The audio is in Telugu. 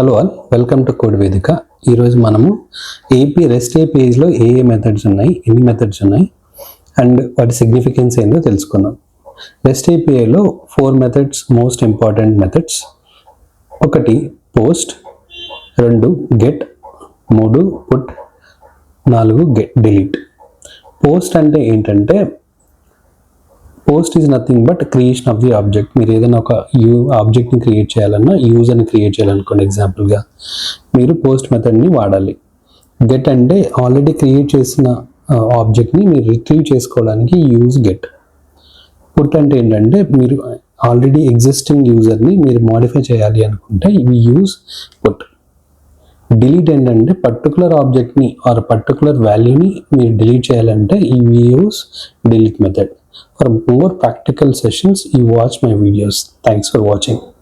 Hello all welcome to code Vedika. ఈరోజు మనము ఏపీ రెస్ట్ ఏపీఐస్లో ఏ ఏ మెథడ్స్ ఉన్నాయి ఎన్ని మెథడ్స్ ఉన్నాయి అండ్ వాటి సిగ్నిఫికెన్స్ ఏందో తెలుసుకుందాం. Rest ఏపీఐలో four methods most important methods ఒకటి పోస్ట్ రెండు గెట్ మూడు పుట్ నాలుగు గెట్ డిలీట్ పోస్ట్ అంటే ఏంటంటే post is nothing but creation of the object. మీరు ఏదైనా ఒక యూ ఆబ్జెక్ట్ని క్రియేట్ చేయాలన్నా యూజర్ని క్రియేట్ చేయాలనుకోండి ఎగ్జాంపుల్గా. మీరు పోస్ట్ మెథడ్ని వాడాలి. గెట్ అంటే ఆల్రెడీ క్రియేట్ చేసిన ఆబ్జెక్ట్ని మీరు రిట్రీవ్ చేసుకోవడానికి యూజ్ గెట్. పుట్ అంటే ఏంటంటే మీరు ఆల్రెడీ ఎగ్జిస్టింగ్ యూజర్ని మీరు మాడిఫై చేయాలి అనుకుంటే ఇవి యూజ్ పుట్ డిలీట్ ఏంటంటే పర్టికులర్ ఆబ్జెక్ట్ని ఆర్ పర్టికులర్ వాల్యూని మీరు డిలీట్ చేయాలంటే ఇవి use delete method. For more practical sessions, you watch my videos. Thanks for watching.